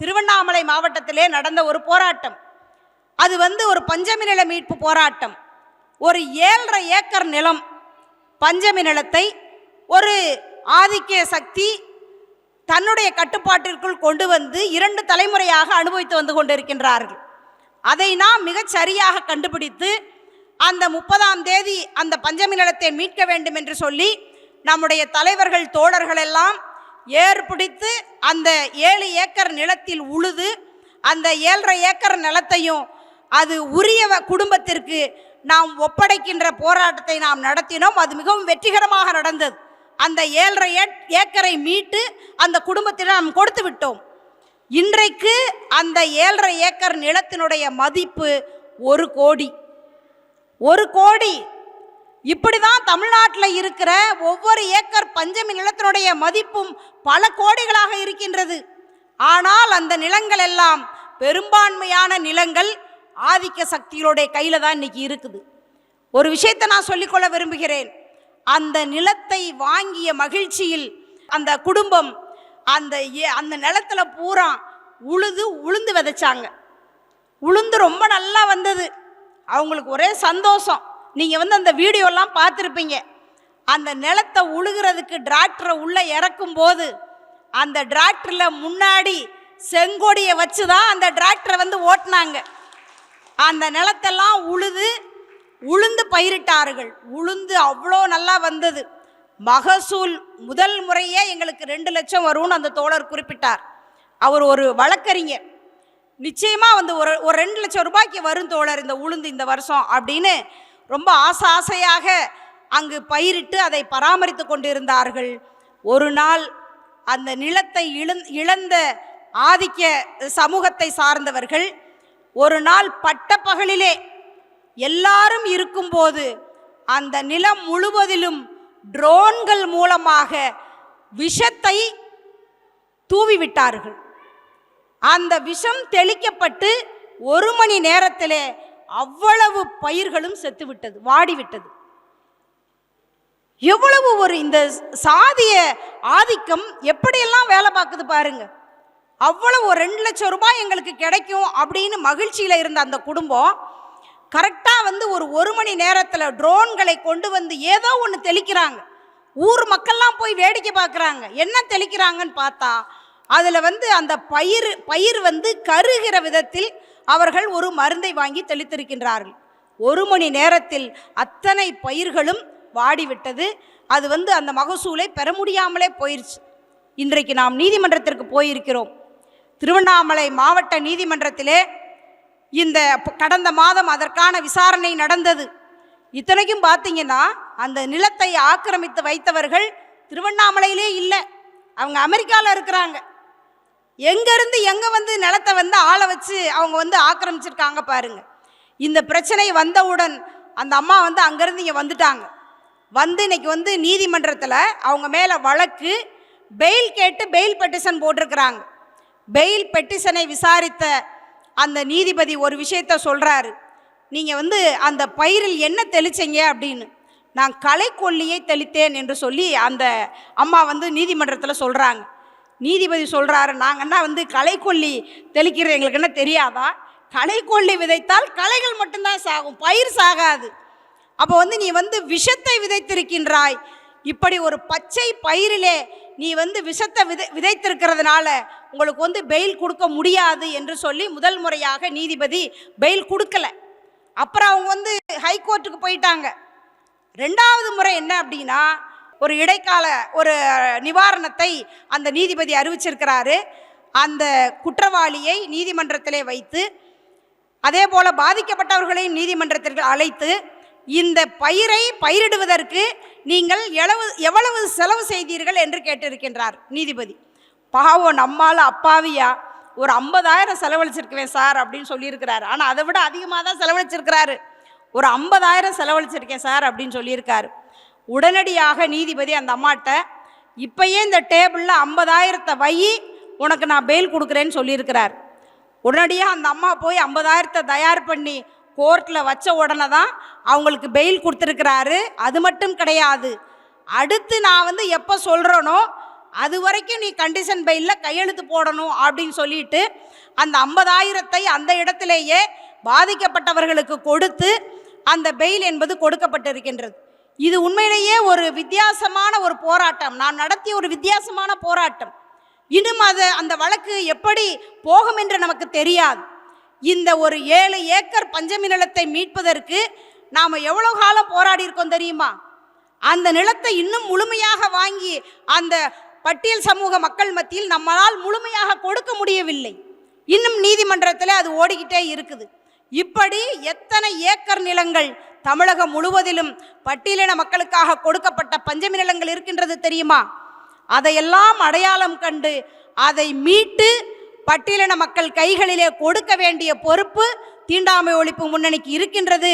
திருவண்ணாமலை மாவட்டத்திலே நடந்த ஒரு போராட்டம். அது வந்து ஒரு பஞ்சமி நில மீட்பு போராட்டம். ஒரு ஏழரை ஏக்கர் நிலம் பஞ்சமி நிலத்தை ஒரு ஆதிக்க சக்தி தன்னுடைய கட்டுப்பாட்டிற்குள் கொண்டு வந்து இரண்டு தலைமுறையாக அனுபவித்து வந்து கொண்டிருக்கின்றார்கள். அதை நாம் மிகச் சரியாக கண்டுபிடித்து அந்த முப்பதாம் தேதி அந்த பஞ்சமி நிலத்தை மீட்க வேண்டும் என்று சொல்லி நம்முடைய தலைவர்கள் தோழர்கள் எல்லாம் ஏர் பிடித்து அந்த ஏழு ஏக்கர் நிலத்தில் உழுது அந்த ஏழரை ஏக்கர் நிலத்தையும் அது உரிய குடும்பத்திற்கு நாம் ஒப்படைக்கின்ற போராட்டத்தை நாம் நடத்தினோம். அது மிகவும் வெற்றிகரமாக நடந்தது. அந்த ஏழரை ஏக்கரை மீட்டு அந்த குடும்பத்தில் நாம் கொடுத்து விட்டோம். இன்றைக்கு அந்த ஏழரை ஏக்கர் நிலத்தினுடைய மதிப்பு ஒரு கோடி. ஒரு கோடி இப்படிதான் தமிழ்நாட்டில் இருக்கிற ஒவ்வொரு ஏக்கர் பஞ்சமி நிலத்தினுடைய மதிப்பும் பல கோடிகளாக இருக்கின்றது. ஆனால் அந்த நிலங்கள் எல்லாம் பெரும்பான்மையான நிலங்கள் ஆதிக்க சக்திகளுடைய கையில் தான் இன்னைக்கு இருக்குது. ஒரு விஷயத்தை நான் சொல்லிக்கொள்ள விரும்புகிறேன். அந்த நிலத்தை வாங்கிய மகிழ்ச்சியில் அந்த குடும்பம் அந்த ஏ- அந்த நிலத்தில் பூரா உழுது உளுந்து விதைச்சாங்க. உளுந்து ரொம்ப நல்லா வந்தது. அவங்களுக்கு ஒரே சந்தோஷம். நீங்கள் வந்து அந்த வீடியோலாம் பார்த்துருப்பீங்க. அந்த நிலத்தை உழுகிறதுக்கு டிராக்டரை உள்ளே இறக்கும் போது அந்த டிராக்டரில் முன்னாடி செங்கொடியை வச்சு தான் அந்த டிராக்டரை வந்து ஓட்டினாங்க. அந்த நிலத்தெல்லாம் உழுது உளுந்து பயிரிட்டார்கள். உளுந்து அவ்வளோ நல்லா வந்தது. மகசூல் முதல் முறையே எங்களுக்கு ரெண்டு லட்சம் வரும்னு அந்த தோழர் குறிப்பிட்டார். அவர் ஒரு வழக்கறிஞர். நிச்சயமாக வந்து ஒரு ஒரு ரெண்டு லட்சம் ரூபாய்க்கு வரும் தோழர் இந்த உளுந்து இந்த வருஷம் அப்படின்னு ரொம்ப ஆசை ஆசையாக அங்கு பயிரிட்டு அதை பராமரித்து கொண்டிருந்தார்கள். ஒரு நாள் அந்த நிலத்தை இழந்த ஆதிக்க சமூகத்தை சார்ந்தவர்கள் ஒரு நாள் பட்டப்பகலிலே எல்லாரும் இருக்கும்போது அந்த நிலம் முழுவதிலும் ட்ரோன்கள் மூலமாக விஷத்தை தூவிவிட்டார்கள். அந்த விஷம் தெளிக்கப்பட்டு ஒரு மணி நேரத்திலே அவ்வளவு பயிர்களும் செத்துவிட்டது வாடிவிட்டது எவ்வளவு ஒரு இந்த சாதிய ஆதிக்கம் எப்படியெல்லாம் வேலை பார்க்குது பாருங்க. அவ்வளவு ஒரு ரெண்டு லட்சம் ரூபாய் எங்களுக்கு கிடைக்கும் அப்படின்னு மகிழ்ச்சியில் இருந்த அந்த குடும்பம் கரெக்டாக வந்து ஒரு ஒரு மணி நேரத்தில் ட்ரோன்களை கொண்டு வந்து ஏதோ ஒன்று தெளிக்கிறாங்க. ஊர் மக்கள்லாம் போய் வேடிக்கை பார்க்குறாங்க. என்ன தெளிக்கிறாங்கன்னு பார்த்தா அதில் வந்து அந்த பயிர் பயிர் வந்து கருகிற விதத்தில் அவர்கள் ஒரு மருந்தை வாங்கி தெளித்திருக்கின்றார்கள். ஒரு மணி நேரத்தில் அத்தனை பயிர்களும் வாடிவிட்டது. அது வந்து அந்த மகசூலை பெற முடியாமலே போயிடுச்சு இன்றைக்கு நாம் நீதிமன்றத்திற்கு போயிருக்கிறோம். திருவண்ணாமலை மாவட்ட நீதிமன்றத்திலே இந்த கடந்த மாதம் அதற்கான விசாரணை நடந்தது. இத்தனைக்கும் பார்த்தீங்கன்னா அந்த நிலத்தை ஆக்கிரமித்து வைத்தவர்கள் திருவண்ணாமலையிலே இல்லை. அவங்க அமெரிக்காவில் இருக்கிறாங்க. எங்கேருந்து எங்கே வந்து நிலத்தை வந்து ஆளை வச்சு அவங்க வந்து ஆக்கிரமிச்சிருக்காங்க பாருங்க. இந்த பிரச்சனை வந்தவுடன் அந்த அம்மா வந்து அங்கேருந்து இங்கே வந்துட்டாங்க. வந்து இன்னைக்கு வந்து நீதிமன்றத்தில் அவங்க மேலே வழக்கு பெயில் கேட்டு பெயில் பெட்டிஷன் போட்டிருக்கிறாங்க. பெயில் பெட்டிஷனை விசாரித்த அந்த நீதிபதி ஒரு விஷயத்த சொல்கிறாரு நீங்கள் வந்து அந்த பயிரில் என்ன தெளிச்சீங்க அப்படின்னு. நான் கலைக்கொல்லியை தெளித்தேன் என்று சொல்லி அந்த அம்மா வந்து நீதிமன்றத்தில் சொல்கிறாங்க நீதிபதி சொல்கிறாரு நாங்கன்னா வந்து களைக்கொல்லி தெளிக்கிறது எங்களுக்கு என்ன தெரியாதா? களைக்கொல்லி விதைத்தால் களைகள் மட்டும்தான் சாகும் பயிர் சாகாது. அப்போ வந்து நீ வந்து விஷத்தை விதைத்திருக்கின்றாய். இப்படி ஒரு பச்சை பயிரிலே நீ வந்து விஷத்தை விதை விதைத்திருக்கிறதுனால உங்களுக்கு வந்து பெயில் கொடுக்க முடியாது என்று சொல்லி முதல் முறையாக நீதிபதி பெயில் கொடுக்கல. அப்புறம் அவங்க வந்து ஹைகோர்ட்டுக்கு போயிட்டாங்க. ரெண்டாவது முறை என்ன அப்படின்னா ஒரு இடைக்கால ஒரு நிவாரணத்தை அந்த நீதிபதி அறிவிச்சிருக்கிறாரு. அந்த குற்றவாளியை நீதிமன்றத்திலே வைத்து அதே போல் பாதிக்கப்பட்டவர்களையும் நீதிமன்றத்திற்கு அழைத்து இந்த பயிரை பயிரிடுவதற்கு நீங்கள் எவ்வளவு எவ்வளவு செலவு செய்தீர்கள் என்று கேட்டிருக்கின்றார் நீதிபதி. பாவம் நம்மால் அப்பாவியா? ஒரு ஐம்பதாயிரம் செலவழிச்சிருக்குவேன் சார் அப்படின்னு சொல்லியிருக்கிறாரு. ஆனால் அதை விட அதிகமாக தான் செலவழிச்சிருக்கிறாரு. ஒரு ஐம்பதாயிரம் செலவழிச்சிருக்கேன் சார் அப்படின்னு சொல்லியிருக்காரு. உடனடியாக நீதிபதி அந்த அம்மாட்ட இப்பயே இந்த டேபிளில் ஐம்பதாயிரத்தை வை உனக்கு நான் பெயில் கொடுக்குறேன்னு சொல்லியிருக்கிறார். உடனடியாக அந்த அம்மா போய் ஐம்பதாயிரத்தை தயார் பண்ணி கோர்ட்டில் வச்ச உடனே தான் அவங்களுக்கு பெயில் கொடுத்துருக்கிறாரு. அது மட்டும் கிடையாது. அடுத்து நான் வந்து எப்போ சொல்கிறேனோ அது வரைக்கும் நீ கண்டிஷன் பெயிலில் கையெழுத்து போடணும் அப்படின்னு சொல்லிட்டு அந்த ஐம்பதாயிரத்தை அந்த இடத்திலேயே பாதிக்கப்பட்டவர்களுக்கு கொடுத்து அந்த பெயில் என்பது கொடுக்கப்பட்டிருக்கின்றது. இது உண்மையிலேயே ஒரு வித்தியாசமான ஒரு போராட்டம். நான் நடத்திய ஒரு வித்தியாசமான போராட்டம். இன்னும் அது அந்த வழக்கு எப்படி போகும் என்று நமக்கு தெரியாது. இந்த ஒரு ஏழு ஏக்கர் பஞ்சமி நிலத்தை மீட்பதற்கு நாம் எவ்வளோ காலம் போராடி இருக்கோம் தெரியுமா? அந்த நிலத்தை இன்னும் முழுமையாக வாங்கி அந்த பட்டியல் சமூக மக்கள் மத்தியில் நம்மளால் முழுமையாக கொடுக்க முடியவில்லை. இன்னும் நீதிமன்றத்தில் அது ஓடிக்கிட்டே இருக்குது. இப்படி எத்தனை ஏக்கர் நிலங்கள் தமிழகம் முழுவதிலும் பட்டியலின மக்களுக்காக கொடுக்கப்பட்ட பஞ்சமி நிலங்கள் இருக்கின்றது தெரியுமா? அதையெல்லாம் அடையாளம் கண்டு அதை மீட்டு பட்டியலின மக்கள் கைகளிலே கொடுக்க வேண்டிய பொறுப்பு தீண்டாமை ஒழிப்பு முன்னணிக்கு இருக்கின்றது.